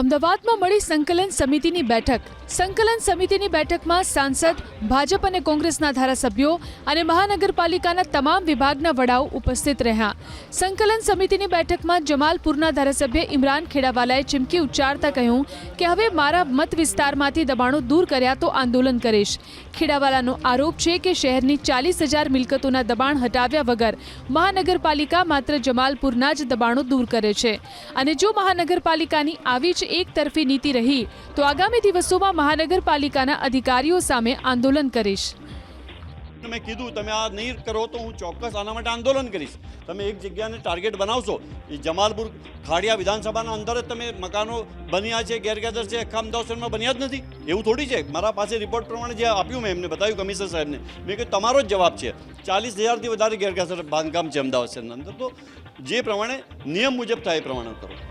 અમદાવાદમાં મળી સંકલન સમિતિની બેઠક. સંકલન સમિતિની બેઠકમાં સાંસદ, ભાજપ અને કોંગ્રેસના ધારાસભ્યો અને મહાનગરપાલિકાના તમામ વિભાગના વડાઓ ઉપસ્થિત રહ્યા. સંકલન સમિતિની બેઠકમાં જમાલપુરના ધારાસભ્ય ઇમરાન ખેડાવાલાએ ચીમકી ઉચ્ચારતા કહ્યું કે, હવે મારા મત વિસ્તારમાંથી દબાણો દૂર કર્યા તો આંદોલન કરીશ. ખેડાવાલાનો આરોપ છે કે શહેરની ચાલીસ હજાર મિલકતોના દબાણ હટાવ્યા વગર મહાનગરપાલિકા માત્ર જમાલપુરના જ દબાણો દૂર કરે છે. અને જો મહાનગરપાલિકાની આવી જ એક તરફી નીતિ રહી, તો આગામી દિવસોમાં મહાનગરપાલિકાના અધિકારીઓ સામે આંદોલન કરીશ. મેં કીધું, તમે આ નહીં કરો તો હું ચોક્કસ આના માટે આંદોલન કરીશ. તમે એક જગ્યાને ટાર્ગેટ બનાવશો. એ જમાલપુર ખાડિયા વિધાનસભાના અંદર જ તમે મકાનો બન્યા છે ગેરકાયદર છે, આખા અમદાવાદ બન્યા જ નથી. એવું થોડી છે. મારા પાસે રિપોર્ટ પ્રમાણે જે આપ્યું મેં એમને બતાવ્યું કમિશનર સાહેબને. મેં કહ્યું તમારો જ જવાબ છે. ચાલીસ હજારથી વધારે ગેરકાયદર બાંધકામ છે અમદાવાદ શહેરના અંદર. તો જે પ્રમાણે નિયમ મુજબ થાય એ પ્રમાણે કરો.